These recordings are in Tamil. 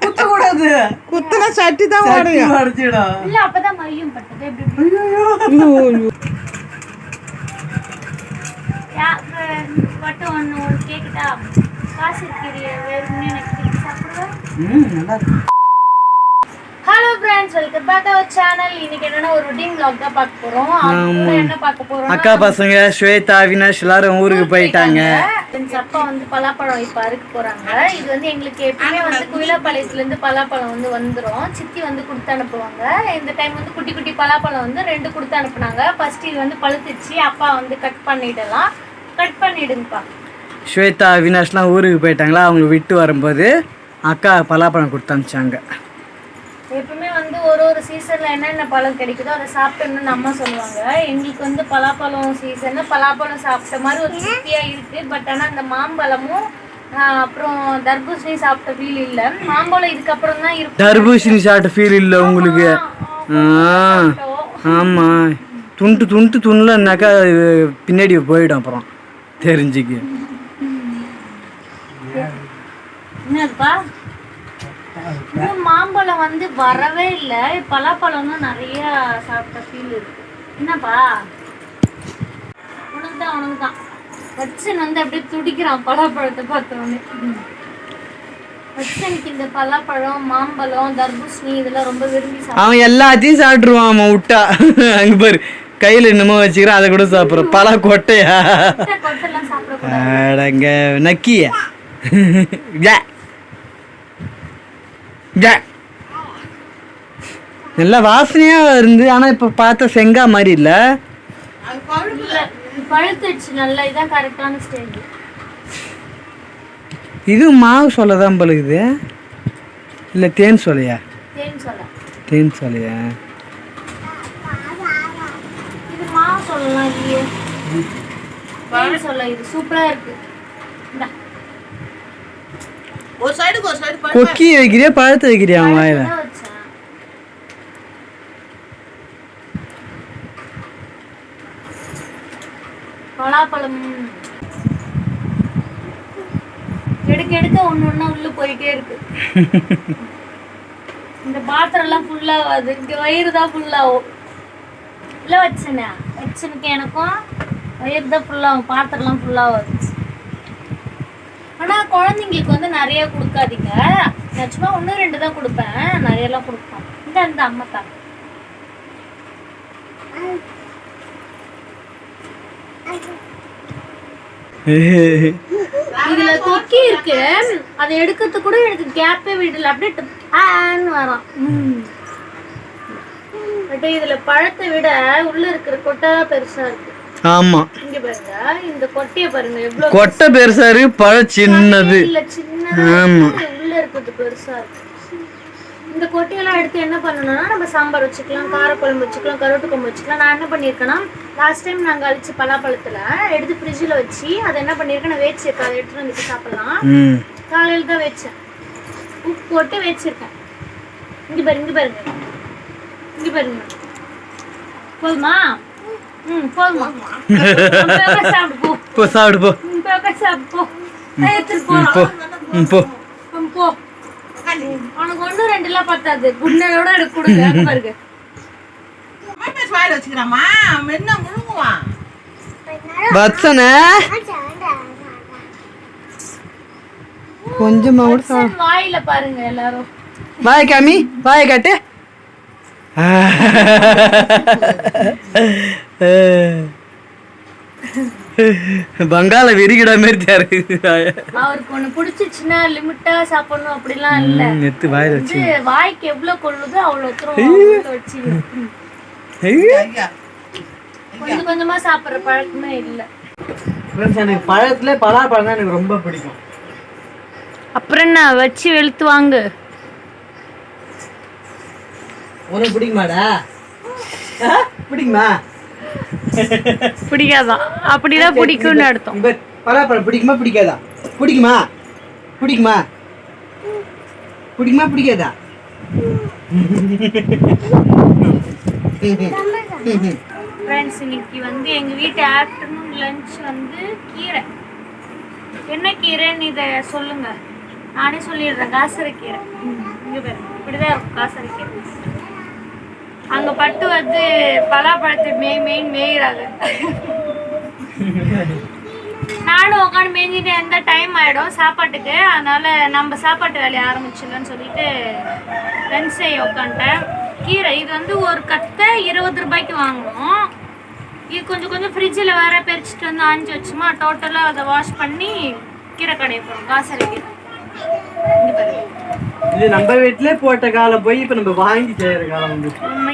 குத்தக்கூடாது குத்துனா சட்டி தான் சட்டி உடையும் உடைச்சிடும். இல்ல அப்பதான் மையம் பட்டது எப்படி எப்படி? ஐயையோ. ஐயோ, ஐயோ. யா- அஹ் மட்டும் ஒண்ணு ஒரு கேக்குதா காசு இருக்கிறிய வேணும்னு எனக்கு கேக்கு சாப்பிடுவேன் ம், நல்லா இருக்கு. Hello friends welcome back our channel இன்னைக்கு என்னன்னா ஒரு ரொட்டீன் vlog தான் பார்க்க போறோம். அது கூட என்ன பார்க்க போறோம் அக்கா பசங்க ஸ்வேதா அவினாஷ் எல்லாரும் ஊருக்கு போயிட்டாங்க. அப்பா வந்து பலாப்பழம் இப்ப அறுக்க போறாங்க. இது வந்து எங்களுக்கு எப்பயுமே வந்து குயிலாப்பாளையத்துல இருந்து பலாப்பழம் வந்து வந்துரும். சித்தி வந்து கொடுத்து அனுப்புவாங்க. இந்த டைம் வந்து குட்டி குட்டி பலாப்பழம் வந்து ரெண்டு கொடுத்து அனுப்புனாங்க. ஃபர்ஸ்ட் இது வந்து பழுத்துச்சு. அப்பா வந்து கட் பண்ணிடலாம். கட் பண்ணிடுங்கப்பா. ஸ்வேதா அவினாஷ்லாம் ஊருக்கு போயிட்டாங்களா? அவங்க விட்டு வரும்போது அக்கா பலாப்பழம் கொடுத்து அனுப்பிச்சாங்க. எப்பவுமே வந்து ஒரு ஒரு சீசன்ல என்னென்ன பழம் கிடைக்குதோ அதை சாப்பிட்டோம்னு அம்மா சொல்லுவாங்க. எங்களுக்கு வந்து பலாப்பழம் சீசன் பலாப்பழம் சாப்பிட்ட மாதிரி ஒரு திருப்தியா இருக்கு. பட் ஆனா அந்த மாம்பழமும் அப்புறம் தர்பூசணி சாப்பிட்ட ஃபீல் இல்ல. மாம்பழம் இதுக்கப்புறம் தான் இருக்கும். தர்பூசணி சாப்பிட்ட ஃபீல் இல்லை உங்களுக்கு. ஆமாம் துண்டு துண்டு துண்டுலன்னாக்கா அது பின்னாடி போயிடும் அப்புறம். தெரிஞ்சுக்கு. என்னப்பா? இன்னும் மாம்பழம் வந்து வரவே இல்லை. பலாப்பழம் தான் நிறைய சாப்பிட்ட ஃபீல் இருக்கு. என்னப்பா? உனக்கு தான் உனக்கு தான் வச்சன் வந்து அப்படியே துடிக்கிறான் பலாப்பழத்தை பார்த்தோன்னே. வச்சனுக்கு இந்த பலாப்பழம் மாம்பழம் தர்பூசணி இதெல்லாம் ரொம்ப விரும்பி அவன் எல்லாத்தையும் சாப்பிட்ருவான் அவன் விட்டா அங்கே பாரு கையில் என்னமோ வச்சுக்கிறான் அதை கூட சாப்பிட்றான். பலா கொட்டையா? அடங்க நக்கிய? நல்ல வாசனையா இருந்து ஆனா இப்ப பார்த்த செங்கா மாதிரி இல்ல. இல்ல பழுத்துடுச்சு. நல்லா இதான் கரெக்டான ஸ்டேஜ் இது மாவு சொல்லதான் பழுகுது இல்ல தேன் சொலையா? தேன் சொல்ல தேன் சொலையா? இது மாவு சொல்லலாம் இல்லையே. தேன் சொல்ல இது சூப்பரா இருக்கு. இந்தா. ஒரு சைடுக்கு ஒரு சைடு கொக்கி வைக்கிறியா பழுத்து வைக்கிறியா அவன் வாயில? பலாப்பழம். எடுக்க எடுக்க ஒண்ணு ஒண்ணா உள்ள போயிட்டே இருக்கு. இந்த பாத்திரம் எல்லாம் ஃபுல்லா ஆகுது. இங்க வயிறு தான் ஃபுல்லாகும் இல்லை வச்சனே? வச்சனுக்கு எனக்கும் வயிறு தான் ஃபுல்லாகும் பாத்திரம்லாம் ஃபுல்லாகும் ஆனா குழந்தைங்களுக்கு வந்து நிறைய கொடுக்காதீங்க. நான் சும்மா ஒன்று ரெண்டு தான் கொடுப்பேன். நிறையலாம் கொடுப்பேன். இந்த இந்த அம்மா தான். இதுல கொக்கி இருக்கு. அதை எடுக்கிறது கூட எனக்கு கேப்பே விடல. அப்படியே ஆன்னு வரும். பட் இதுல பழத்தை விட உள்ள இருக்கிற கொட்டை பெருசா இருக்கு. ஆமா. இந்த கொட்டைய பாருங்க எவ்வளவு கொட்டை பெருசா இருக்கு பழம் சின்னது. ஆமா. இருக்கு, உள்ள இருக்கிறது பெருசா இருக்கு. இந்த கொட்டையெல்லாம் எடுத்து என்ன பண்ணணும்னா நம்ம சாம்பார் வச்சுக்கலாம் காரக்குழம்பு வச்சுக்கலாம் கருவாட்டு குழம்பு வச்சுக்கலாம். நான் என்ன பண்ணியிருக்கேன்னா லாஸ்ட் டைம் நாங்கள் அழிச்ச பலாப்பழத்துல எடுத்து ஃப்ரிட்ஜில் வச்சு அதை என்ன பண்ணியிருக்கேன் நான் வேச்சிருக்கேன் அதை எடுத்துட்டு வந்துட்டு சாப்பிடலாம். காலையில் தான் வச்சேன் உப்பு போட்டு வச்சிருக்கேன் இங்க பாருங்க இங்க பாருங்க. இங்க பாருங்க. போதுமா? ம் போதுமா போ போ சாப்பிடு போ போ போ உனக்கு பத்தாது குண்டலோட எடுக்க கொடுங்க பாருங்க வச்சுக்கிறாமா மென்ன முழுங்குவான் கொஞ்சமா கூட வாயில பாருங்க எல்லாரும் வாய் காமி வாய் காட்டு பங்காள விரிகிட மாதிரி தாரு அவருக்கு ஒண்ணு பிடிச்சிச்சுன்னா லிமிட்டா சாப்பிடணும் அப்படிலாம் இல்ல. நெத்து வாயில வச்சு வாய்க்கு எவ்வளவு கொள்ளுதோ அவ்வளவு தூரம் வச்சு ஐயா. கொஞ்சம் கொஞ்சமா சாப்பிடுற பழக்கமே இல்ல. எனக்கு பழத்துல பலாப்பழம் தான் எனக்கு ரொம்ப பிடிக்கும். அப்புறம் என்ன வச்சு வெளுத்து வாங்கு. உனக்கு பிடிக்குமாடா? பிடிக்குமா? பிடிக்காதான் அப்படிதான் பிடிக்கும்னு அர்த்தம். பலாப்பழம் பிடிக்குமா பிடிக்காதா? பிடிக்குமா? பிடிக்குமா? பிடிக்குமா பிடிக்காதா? ஃப்ரெண்ட்ஸ் இன்னைக்கு வந்து எங்க வீட்டு ஆஃப்டர்நூன் லஞ்ச் வந்து கீரை. என்ன கீரைன்னு இதை சொல்லுங்க. நானே சொல்லிடுறேன். காசரைக்கீரை. இங்கே பாரு இப்படிதான் இருக்கும் காசரைக்கீரை. அங்க பட்டு வந்து பலாப்பழத்தை மேய் மெயின் மேயிறாங்க நானும் உட்காந்து மேய்ஞ்சிட்டு எந்த டைம் ஆயிடும் சாப்பாட்டுக்கு. அதனால நம்ம சாப்பாட்டு வேலையை ஆரம்பிச்சிடலன்னு சொல்லிட்டு லஞ்ச் செய்ய உட்காந்துட்டேன் கீரை இது வந்து ஒரு கத்தை இருபது ரூபாய்க்கு வாங்கினோம் இது கொஞ்சம் கொஞ்சம் ஃப்ரிட்ஜில் வேற பறிச்சுட்டு வந்து ஆஞ்சி வச்சுமா டோட்டலாக அதை வாஷ் பண்ணி கீரை கடையை போகிறோம் காசரி கீரை இங்க பாருங்க. இது நம்ம வீட்டிலே போட்ட காலம் போய் இப்போ நம்ம வாங்கி செய்யற காலம் வந்து.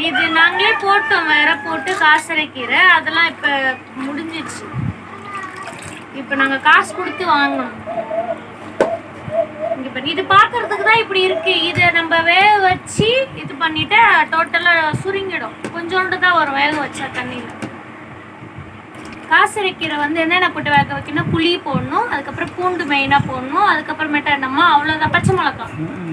இது நாங்களே போட்டோம். வேற போட்டு காசரை கீரை அதெல்லாம் இப்போ முடிஞ்சிடுச்சு இப்போ நாங்கள் காசு கொடுத்து வாங்கணும். இங்க இது பார்க்கறதுக்கு தான் இப்படி இருக்கு. இதை நம்ம வேக வச்சு இது பண்ணிட்டு டோட்டலாக சுருங்கிடும். கொஞ்சோண்டு தான் வரும் வேக வச்சா தண்ணியில். காசரைக்கீரை வந்து என்னென்ன போட்டு வேக வைக்கணும் புளி போடணும் அதுக்கப்புறம் பூண்டு மெயினாக போடணும் அதுக்கப்புறமேட்டா என்னம்மா அவ்வளோதான் பச்சை மிளகா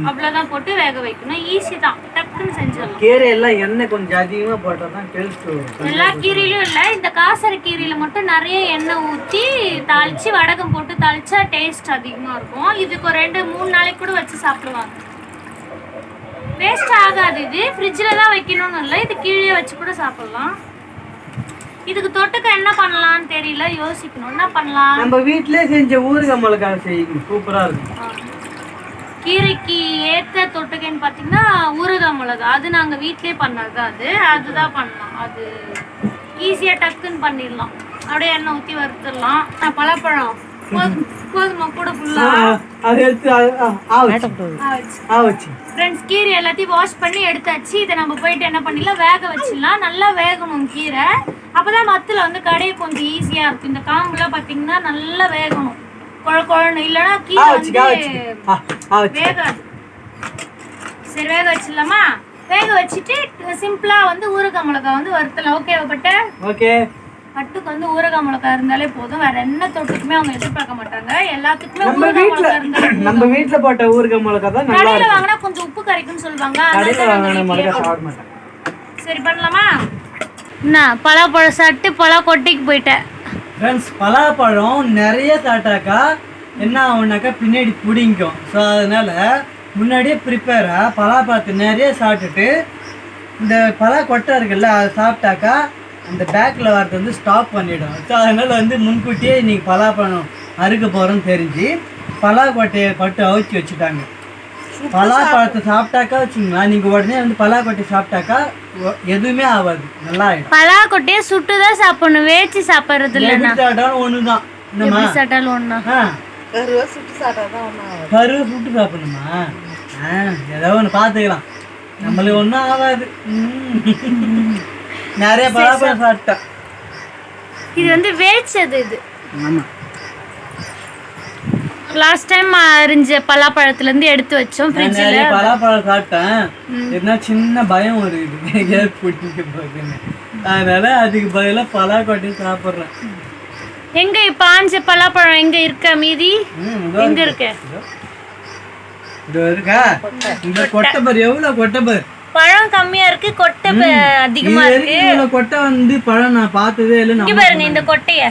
அவ்வளோதான் போட்டு வேக வைக்கணும். ஈஸி தான் டக்குன்னு செஞ்சிடலாம். கீரை எல்லாம் எண்ணெய் கொஞ்சம் அதிகமா போட்டா தான் டேஸ்ட் எல்லா கீரையிலும் இல்லை இந்த காசரை கீரையில மட்டும் நிறைய எண்ணெய் ஊற்றி தாளிச்சு வடகம் போட்டு தாளிச்சா டேஸ்ட் அதிகமாக இருக்கும். இதுக்கு ஒரு ரெண்டு மூணு நாளைக்கு கூட வச்சு சாப்பிடுவாங்க. வேஸ்ட் ஆகாது இது. ஃப்ரிட்ஜில் தான் வைக்கணும்னு இல்லை இது கீழே வச்சு கூட சாப்பிடலாம். இதுக்கு தொட்டுக்க என்ன பண்ணலாம்னு தெரியல யோசிக்கணும். என்ன பண்ணலாம்? நம்ம வீட்டிலே செஞ்ச ஊறுகாய் மிளகாய் செய்யும் சூப்பரா இருக்கும். கீரைக்கு ஏத்த தொட்டுக்கைன்னு பார்த்தீங்கன்னா ஊறுகாய் மிளகா அது நாங்கள் வீட்டிலே பண்ணது தான் அது? அதுதான் பண்ணலாம். அது ஈஸியாக டக்குன்னு பண்ணிடலாம். அப்படியே எண்ணெய் ஊற்றி வறுத்துடலாம். பலாப்பழம் போதுமா கூட அதை எடுத்து ஆவச்சு ஆவச்சு ஃப்ரெண்ட்ஸ் கீரை எல்லாத்தையும் வாஷ் பண்ணி எடுத்தாச்சு. இதை நம்ம போயிட்டு என்ன பண்ணிடலாம் வேக வச்சிடலாம். நல்லா வேகணும் கீரை. அப்பதான் மத்துல வந்து கடைய கொஞ்சம் ஈஸியா இருக்கும். இந்த காம்புலாம் பார்த்தீங்கன்னா நல்லா வேகணும். குழ குழன்னு. இல்லைன்னா கீரை வந்து வேகாது. சரி வேக வச்சிடலாமா? வேக வச்சுட்டு சிம்பிளா வந்து ஊறுகாய் மிளகா வந்து வறுத்தலாம். ஓகேவா பட்ட? ஓகே பட்டுக்கு வந்து ஊறுகாய் மிளகா இருந்தாலே போதும். வேற என்ன தொட்டுக்குமே அவங்க எதிர்பார்க்க மாட்டாங்க. எல்லாத்துக்குமே நம்ம வீட்ல மிளகா இருந்தாலே நம்ம வீட்ல போட்ட ஊறுகாய் மிளகாய் தான் நல்லா கடையில இருக்கும். வாங்கினா கொஞ்சம் உப்பு கரைக்கும்னு சொல்லுவாங்க. அதனால கடையில நாங்க வாங்கின வீட்லயே. சாப்பிட மாட்டேன். சரி பண்ணலாமா? என்ன பலாப்பழம் சாப்பிட்டு பலா கொட்டைக்கு போயிட்டேன். ஃப்ரெண்ட்ஸ் பலாப்பழம் நிறைய சாப்பிட்டாக்கா என்ன ஆகும்னாக்கா பின்னாடி பிடிங்கும். ஸோ அதனால முன்னாடியே ப்ரிப்பேராக பலாப்பழத்தை நிறைய சாப்பிட்டுட்டு இந்த பலா கொட்டை இருக்குல்ல அதை சாப்பிட்டாக்கா அந்த பேக்கில் வரது வந்து ஸ்டாப் பண்ணிடும். ஸோ அதனால வந்து முன்கூட்டியே இன்னைக்கு பலாப்பழம் அறுக்க போகிறோன்னு தெரிஞ்சு பலா கொட்டையை பட்டு அவிச்சு வச்சுட்டாங்க. பலாப்பழத்தை சாப்பிட்டாக்கா வச்சுங்களா நீங்கள் உடனே வந்து பலாக்கொட்டை சாப்பிட்டாக்கா எதுவுமே ஆகாது நல்லா ஆகிடும் பலா கொட்டையை சுட்டு தான் சாப்பிடணும் வேச்சு சாப்பிட்றது சாப்பிட்டாலும் ஒன்று தான் என்னம்மா? எப்படி சாப்பிட்டாலும் ஒன்றா கருவா சுட்டு ஒன்றும் கருவை சுட்டு சாப்பிடணுமா? ஆ ஏதோ ஒன்று பார்த்துக்கலாம். நம்மளுக்கு ஒன்றும் ஆகாது. ம். நிறைய பலாப்பழம் சாப்பிட்டேன். இது வந்து வேச்சது இது. ஆமாம் லாஸ்ட் டைம் அரிஞ்ச பலாப்பழத்துலேருந்து எடுத்து வச்சோம் ஃப்ரிட்ஜில் பலாப்பழம் சாப்பிட்டேன். என்ன சின்ன பயம் வருது எங்கேயாவது பிடிக்க போகுதுன்னு. அதனால அதுக்கு பதிலாக பலாக்கொட்டையை சாப்பிட்றேன். எங்க இப்போ ஆஞ்ச பலாப்பழம் எங்க இருக்க மீதி? எங்க இருக்கு. இருக்கு? இதோ இருக்கா? இந்த கொட்டை பாரு எவ்வளோ கொட்டை பாரு. பழம் கம்மியா இருக்கு கொட்டை அதிகமா இருக்கு. வரைக்கும் இவ்வளோ கொட்டை வந்து பழம் நான் பார்த்ததே இல்லை இங்க பாருங்க இந்த கொட்டைய.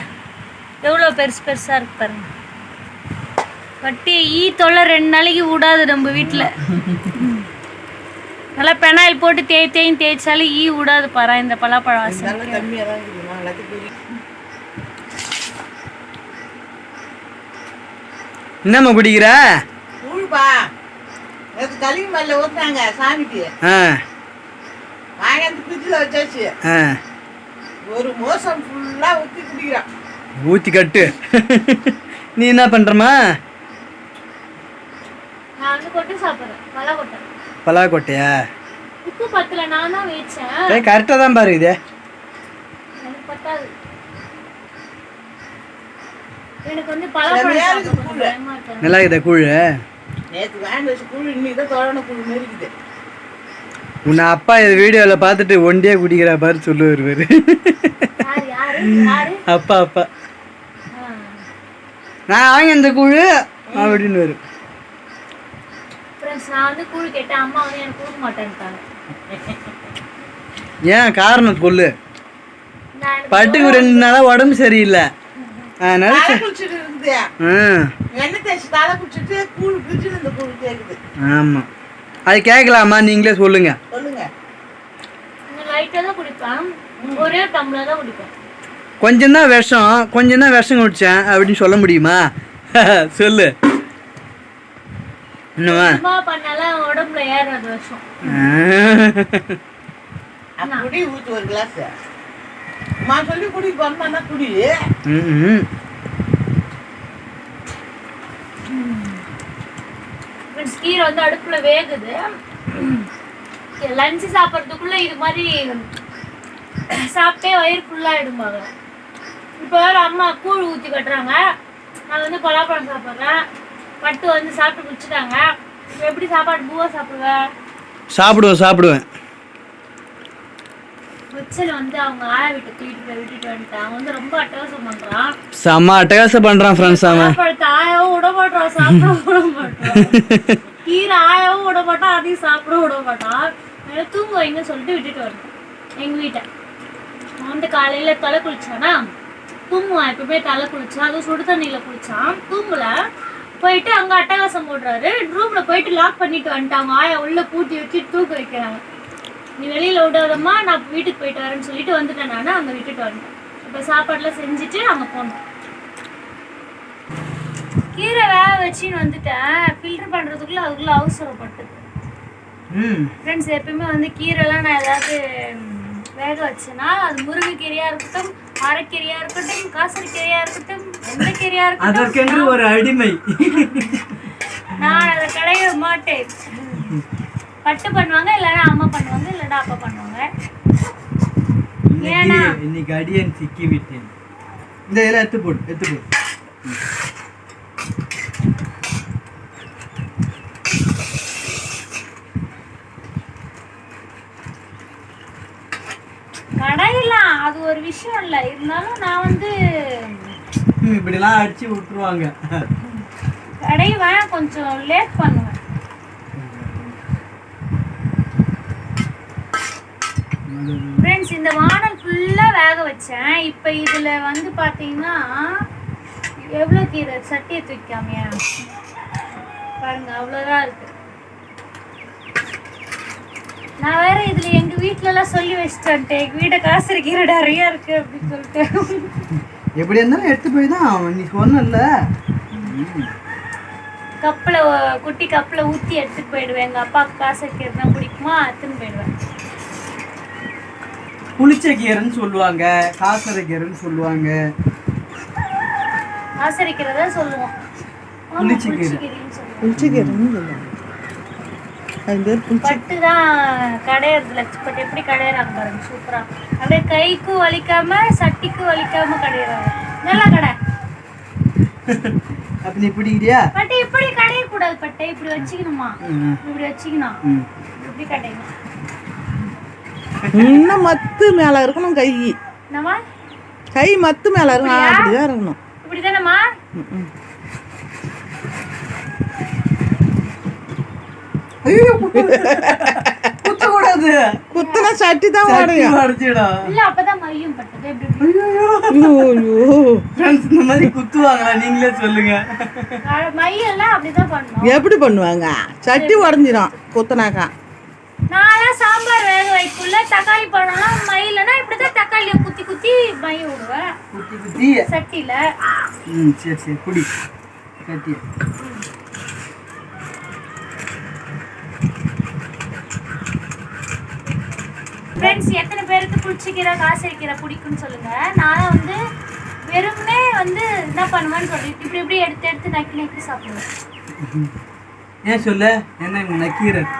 எவ்வளவு பெருசு பெருசா இருக்கு பாருங்க. கொட்டி ஈ தொல்லை ரெண்டு நாளைக்கு விடாது நம்ம வீட்டுல நல்லா பெனாயில் போட்டு தேய் தேயும் தேய்ச்சாலும் ஈ விடாது பாரா இந்த பலாப்பழம் போய் என்னம்மா குடிக்கிற? கூழ்பா நேற்று கலிங்க மல்ல ஊத்துனாங்க சாமிக்கு. ஆ. வாங்கி ஃப்ரிட்ஜில் வச்சாச்சு. ஒரு மோசம் ஃபுல்லாக ஊற்றி குடிக்கிறான் ஊற்றி கட்டு. நீ என்ன பண்ணுறமா நான் வந்து கொட்டை சாப்பிட்றேன் பலா கொட்டை. பலாக்கொட்டையா உப்பு பத்தல நான் தான் வச்சேன். ஏய் கரெக்டாக தான் பாரு இது. எனக்கு பத்தாது. எனக்கு வந்து இருக்கு. நல்லா இருக்குதா கூழ். நேற்று வாங்கி வச்சு கூழ் இன்னைக்கு தான் தோழன கூழ் மாரி இருக்குது. உன்னை அப்பா இது வீடியோவில் பார்த்துட்டு ஒண்டியே குடிக்கிற பாரு சொல்லுவார் பாரு. யாரு யாரு யாரு? அப்பா அப்பா. நான் வாங்கி இந்த கூழ் அப்படின்னு வரும் ஃப்ரெண்ட்ஸ் நான் வந்து கூழ் கேட்டேன் அம்மா வந்து எனக்கு கொடுக்க மாட்டேன்ட்டாங்க. ஏன்? காரணம் சொல்லு. பட்டுக்கு ரெண்டு நாளாக உடம்பு சரியில்லை. அதனால தலை சரி. குளிச்சுட்டு இருக்குது ம் எண்ணெய் தேய்ச்சி தலை குளிச்சுட்டு கூழ் குடிச்சு இந்த கூழ் கேக்குது. ஆமாம் அது கேட்கலாமா நீங்களே சொல்லுங்க. சொல்லுங்க. லைட்டாக தான் குடிப்பேன். ஒரே டம்ளர் தான் குடிப்பேன். கொஞ்சம் தான் விஷம். கொஞ்சம் தான் விஷம் குடித்தேன் அப்படின்னு சொல்ல முடியுமா? சொல்லு. என்னவா பண்ணாலும் உடம்புல ஏறாது விஷம். அப்படி ஊத்து ஒரு கிளாஸ் அம்மா சொல்லி குடி பண்ணா குடி ம் ஃப்ரெண்ட்ஸ் கீரை வந்து அடுப்புல வேகுது. லஞ்சு சாப்பிட்றதுக்குள்ள இது மாதிரி சாப்பிட்டே வயிறு ஃபுல்லாகிடுமாங்க இப்போ வேற அம்மா கூழ் ஊற்றி கட்டுறாங்க. நான் வந்து பலாப்பழம் சாப்பிட்றேன். பட்டு வந்து சாப்பிட்டு முடிச்சுட்டாங்க. எப்படி சாப்பாடு பூவா சாப்பிடுவேன் சாப்பிடுவேன் சாப்பிடுவேன். வச்சல வந்து அவங்க ஆயா வீட்டை தூக்கிட்டு போய் விட்டுட்டு வந்துட்டான். அவன் வந்து ரொம்ப அட்டகாசம் பண்றான். செம்ம அட்டகாசம் பண்ணுறான் ஃப்ரெண்ட்ஸ் அவன். சாப்பாடு ஆயாவும் விட மாட்டான் சாப்பிட விட மாட்டான். கீரை ஆயாவும் விட மாட்டான் அதையும் சாப்பிட விட மாட்டான். தூங்க வைங்க சொல்லிட்டு விட்டுட்டு வரணும் எங்க வீட்டை. வந்து காலையில தலை குளிச்சானா? தூங்குவான் எப்பவுமே தலை குளிச்சான் அதுவும் சுடு தண்ணியில குளிச்சான். தூங்கல. போயிட்டு அங்க அட்டகாசம் போடுறாரு. ரூம்ல போயிட்டு லாக் பண்ணிட்டு வந்துட்டாங்க ஆயா உள்ள பூட்டி வச்சு தூக்க வைக்கிறாங்க. நீ வெளியில விடாதம்மா நான் வீட்டுக்கு போயிட்டு வரேன்னு சொல்லிட்டு வந்துட்டேன் நானு அங்க விட்டுட்டு வந்துட்டேன் இப்ப சாப்பாடுலாம் செஞ்சுட்டு அங்க போனோம் கீரை வேக வச்சுன்னு வந்துட்டேன். ஃபில்டர் பண்றதுக்குள்ள அதுக்குள்ள அவசரப்பட்டது ஃப்ரெண்ட்ஸ் எப்பயுமே வந்து கீரைலாம் நான் ஏதாவது வேக வச்சேன்னா அது முருங்கைக்கீரையா இருக்கட்டும் அரைக்கீரையா இருக்கட்டும் காசரிக்கீரையா இருக்கட்டும் எந்த கீரையா இருக்கட்டும். அதற்கென்று ஒரு அடிமை. நான் அதை கடைய மாட்டேன். பட்டு பண்ணுவாங்க இல்லைன்னா அம்மா பண்ணுவாங்க இல்லைன்னா அப்பா பண்ணுவாங்க. ஏன்னா? இன்னைக்கு அடியன் சிக்கி விட்டேன். இந்த இதெல்லாம் எடுத்து போடு எடுத்து போடு. கடையெல்லாம் அது ஒரு விஷயம் இல்லை. இருந்தாலும் நான் வந்து இப்படிலாம் அடிச்சு விட்டுருவாங்க. கடையுவேன் கொஞ்சம் லேட் பண்ணுவேன். ஃப்ரெண்ட்ஸ் இந்த வானல் ஃபுல்லாக வேக வச்சேன். இப்போ இதில் வந்து பார்த்தீங்கன்னா எவ்வளோ கீரை? சட்டியை தூக்காமையா பாருங்க அவ்வளோதான் இருக்கு. நான் வேற இதில் எங்கள் வீட்டிலலாம் சொல்லி வச்சுட்டேன் எங்கள் வீட்டை காசு கீரை நிறைய இருக்கு அப்படின்னு சொல்லிட்டு. எப்படி இருந்தாலும் எடுத்து போய் தான் நீ சொன்னல கப்பில் குட்டி கப்பில் ஊற்றி எடுத்துட்டு போயிடுவேன். எங்கள் அப்பாவுக்கு காசு கீரைனா பிடிக்குமா? எடுத்துன்னு போயிடுவேன். புளிச்ச கீரைன்னு சொல்லுவாங்க காசரை கீரைன்னு சொல்லுவாங்க. ஆசரிக்கிறதா சொல்லுவோம். புளிச்சக்கீரைன்னு சொல்லுவாங்க. அது பேர் புளிச்ச பட்டு தான் கடையிறதுல. பட் எப்படி கடையிறாங்க பாருங்க சூப்பரா. அப்படியே கைக்கும் வலிக்காம சட்டிக்கும் வலிக்காம கடையிறாங்க. நல்லா கடை. அப்ப நீ பிடிக்கிறியா பட்டு இப்படி கடைய கூடாது பட்டை. இப்படி வச்சுக்கணுமா? இப்படி வச்சுக்கணும். இப்படி கடையணும். இன்னும் மத்து மேல இருக்கணும் கை. கை மத்து மேல இருக்கணும். அப்படிதான் இருக்கணும். குத்தக்கூடாது குத்துனா சட்டி தான் சட்டி உடையும். இந்த மாதிரி குத்துவாங்களா? நீங்களே சொல்லுங்க. எப்படி பண்ணுவாங்க? சட்டி உடஞ்சிரும் குத்துனாக்கா. வைக்குள்ள தக்காளி பழம்லாம் மயிலனா இப்படிதான் தக்காளியை குத்தி குத்தி மைய விடுவேன். குத்தி குத்தி. சட்டியில. ம் சரி சரி குடி. கட்டி ஃப்ரெண்ட்ஸ் எத்தனை பேருக்கு புளிச்சக்கீரை காசரிக்கீரை பிடிக்கும்னு சொல்லுங்க. நான் வந்து வெறுமனே வந்து என்ன பண்ணுவேன்னு சொல்லிட்டு இப்படி இப்படி எடுத்து எடுத்து நக்கி நக்கி சாப்பிடுவேன். ஏன் சொல்ல? என்ன நக்கீரன்.